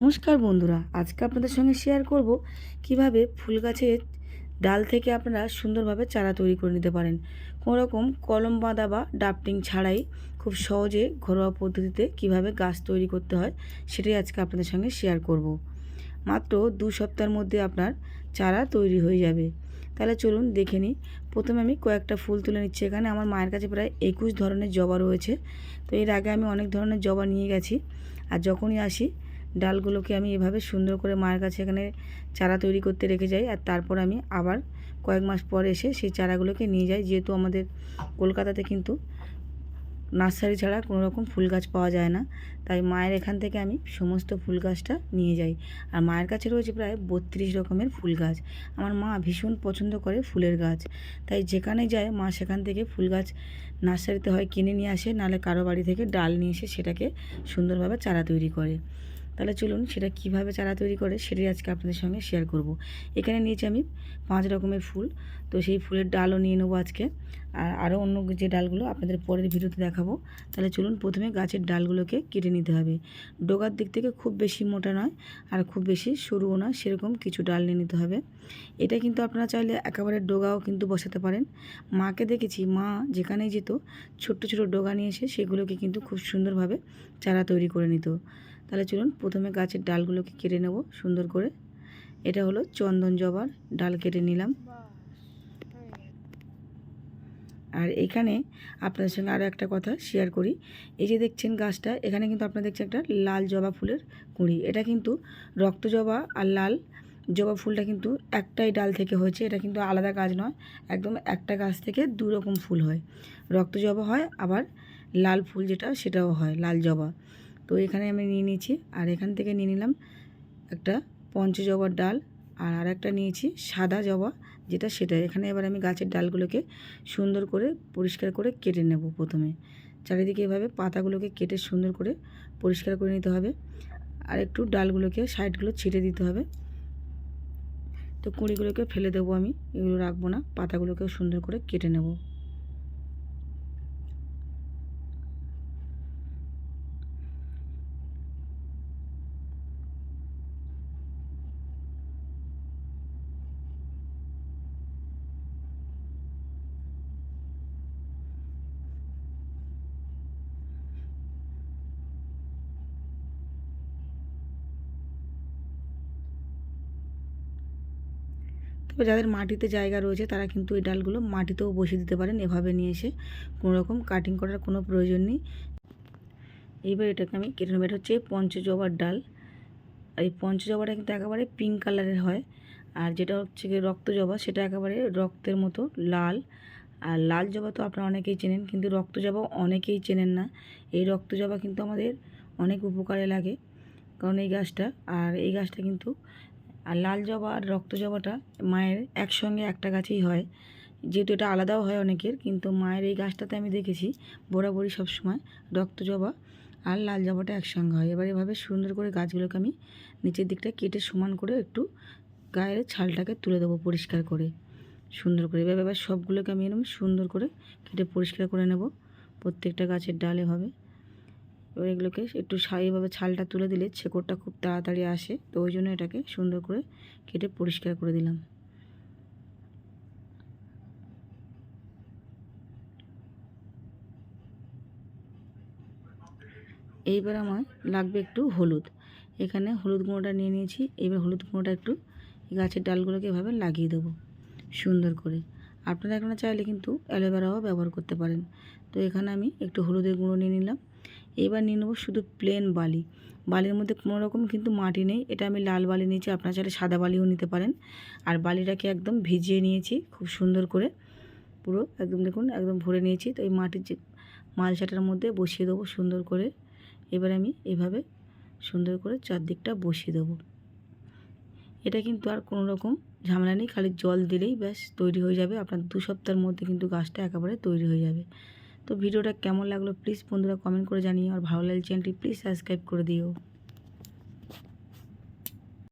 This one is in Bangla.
নমস্কার বন্ধুরা, আজকে আপনাদের সঙ্গে শেয়ার করব কীভাবে ফুল গাছের ডাল থেকে আপনারা সুন্দরভাবে চারা তৈরি করে নিতে পারেন। কোনো রকম কলম বাঁধা বা ডাফটিং ছাড়াই খুব সহজে ঘরোয়া পদ্ধতিতে কীভাবে গাছ তৈরি করতে হয়, সেটাই আজকে আপনাদের সঙ্গে শেয়ার করব। মাত্র দু সপ্তাহের মধ্যে আপনার চারা তৈরি হয়ে যাবে। তাহলে চলুন দেখে নিই। প্রথমে আমি কয়েকটা ফুল তুলে নিচ্ছি এখানে। আমার মায়ের কাছে প্রায় একুশ ধরনের জবা রয়েছে। তো এর আগে আমি অনেক ধরনের জবা নিয়ে গেছি। আর যখনই আসি ডালগুলোকে আমি এভাবে সুন্দর করে মায়ের কাছে এখানে চারা তৈরি করতে রেখে যাই আর তারপর আমি আবার কয়েক মাস পর এসে সেই চারাগুলোকে নিয়ে যাই। যেহেতু আমাদের কলকাতাতে কিন্তু নার্সারি ছাড়া কোনো রকম ফুল গাছ পাওয়া যায় না, তাই মায়ের এখান থেকে আমি সমস্ত ফুল গাছটা নিয়ে যাই। আর মায়ের কাছে রয়েছে প্রায় বত্রিশ রকমের ফুল গাছ। আমার মা ভীষণ পছন্দ করে ফুলের গাছ। তাই যেখানে যায় মা সেখান থেকে ফুল গাছ নার্সারিতে হয় কিনে নিয়ে আসে, নাহলে কারও বাড়ি থেকে ডাল নিয়ে এসে সেটাকে সুন্দরভাবে চারা তৈরি করে। তাহলে চলুন সেটা কীভাবে চারা তৈরি করে সেটাই আজকে আপনাদের সঙ্গে শেয়ার করব। এখানে নিয়েছি আমি পাঁচ রকমের ফুল। তো সেই ফুলের ডালও নিয়ে নেব আজকে। আর আরও অন্য যে ডালগুলো আপনাদের পরের ভিডিওতে দেখাবো। তাহলে চলুন প্রথমে গাছের ডালগুলোকে কেটে নিতে হবে। ডোগার দিক থেকে খুব বেশি মোটা নয় আর খুব বেশি সরুও নয় সেরকম কিছু ডাল নিয়ে নিতে হবে। এটা কিন্তু আপনারা চাইলে একেবারে ডোগাও কিন্তু বসাতে পারেন। মাকে দেখেছি, মা যেখানেই যেত, ছোট্ট ছোট ডোগা নিয়ে এসে সেগুলোকে কিন্তু খুব সুন্দরভাবে চারা তৈরি করে নিত। তাহলে চলুন প্রথমে গাছের ডালগুলোকে কেটে নেব সুন্দর করে। এটা হলো চন্দন জবার, ডাল কেটে নিলাম। আর এখানে আপনাদের সঙ্গে আরও একটা কথা শেয়ার করি। এই যে দেখছেন গাছটা, এখানে কিন্তু আপনারা দেখছেন একটা লাল জবা ফুলের কুঁড়ি। এটা কিন্তু রক্ত জবা আর লাল জবা ফুলটা কিন্তু একটাই ডাল থেকে হয়েছে। এটা কিন্তু আলাদা গাছ নয়, একদম একটা গাছ থেকে দু রকম ফুল হয়। রক্ত জবা হয়, আবার লাল ফুল যেটা, সেটাও হয়, লাল জবা। তো এখানে আমি নিয়ে নিয়েছি। আর এখান থেকে নিয়ে নিলাম একটা পঞ্চজবার ডাল আর আর একটা নিয়েছি সাদা জবা, যেটা সেটা। এখানে এবার আমি গাছের ডালগুলোকে সুন্দর করে পরিষ্কার করে কেটে নেব প্রথমে। চারিদিকে এভাবে পাতাগুলোকে কেটে সুন্দর করে পরিষ্কার করে নিতে হবে। আর একটু ডালগুলোকে, সাইডগুলো ছিটে দিতে হবে। তো কুঁড়িগুলোকে ফেলে দেবো আমি, এগুলো রাখব না, পাতাগুলোকেও সুন্দর করে কেটে নেব। তবে যাদের মাটিতে জায়গা রয়েছে, তারা কিন্তু এই ডালগুলো মাটিতেও বসিয়ে দিতে পারেন এভাবে নিয়ে এসে। কোনো রকম কাটিং করার কোনো প্রয়োজন নেই। এইবার এটাকে আমি কেটে নেব। এটা হচ্ছে পঞ্চজবার ডাল। আর এই পঞ্চজবাটা কিন্তু একেবারে পিঙ্ক কালারের হয়। আর যেটা হচ্ছে রক্ত জবা সেটা একেবারে রক্তের মতো লাল। আর লাল জবা তো আপনারা অনেকেই চেনেন, কিন্তু রক্ত জবা অনেকেই চেনেন না। এই রক্ত জবা কিন্তু আমাদের অনেক উপকারে লাগে। কারণ এই গাছটা, আর এই গাছটা কিন্তু আর লাল জবা আর রক্ত জবাটা মায়ের একসঙ্গে একটা গাছেই হয়। যেহেতু এটা আলাদাও হয় অনেকের, কিন্তু মায়ের এই গাছটাতে আমি দেখেছি বরাবরই সবসময় রক্ত জবা আর লাল জবাটা একসঙ্গে হয়। এবার এভাবে সুন্দর করে গাছগুলোকে আমি নিচের দিকটা কেটে সমান করে একটু গায়ের ছালটাকে তুলে দেবো পরিষ্কার করে। সুন্দর করে এবার এবার সবগুলোকে আমি এরকম সুন্দর করে কেটে পরিষ্কার করে নেব। প্রত্যেকটা গাছের ডালে এভাবে এবার এগুলোকে একটু এইভাবে ছালটা তুলে দিলে ছেকড়টা খুব তাড়াতাড়ি আসে। তো ওই জন্য এটাকে সুন্দর করে কেটে পরিষ্কার করে দিলাম। এইবার আমার লাগবে একটু হলুদ। এখানে হলুদ গুঁড়োটা নিয়ে নিয়েছি। এবার হলুদ গুঁড়োটা একটু গাছের ডালগুলোকে এভাবে লাগিয়ে দেবো সুন্দর করে। আপনারা এখানে চাইলে কিন্তু অ্যালোভেরাও ব্যবহার করতে পারেন। তো এখানে আমি একটু হলুদের গুঁড়ো নিয়ে নিলাম। এবার নিয়ে নেব শুধু প্লেন বালি। বালির মধ্যে কোনো রকম কিন্তু মাটি নেই। এটা আমি লাল বালি নিয়েছি, আপনার চাইলে সাদা বালিও নিতে পারেন। আর বালিটাকে একদম ভিজিয়ে নিয়েছি খুব সুন্দর করে। পুরো একদম দেখুন, একদম ভরে নিয়েছি। তো এই মাটির যে মালসাটার মধ্যে বসিয়ে দেবো সুন্দর করে। এবার আমি এভাবে সুন্দর করে চারদিকটা বসিয়ে দেবো। এটা কিন্তু আর কোনো রকম ঝামেলা নেই, খালি জল দিলেই ব্যাস তৈরি হয়ে যাবে। আপনার দু সপ্তাহের মধ্যে কিন্তু গাছটা একেবারে তৈরি হয়ে যাবে। তো ভিডিওটা কেমন লাগল প্লিজ বন্ধুরা কমেন্ট করে জানিও আর ভালো লাগলে চ্যানেলটি প্লিজ সাবস্ক্রাইব করে দিও।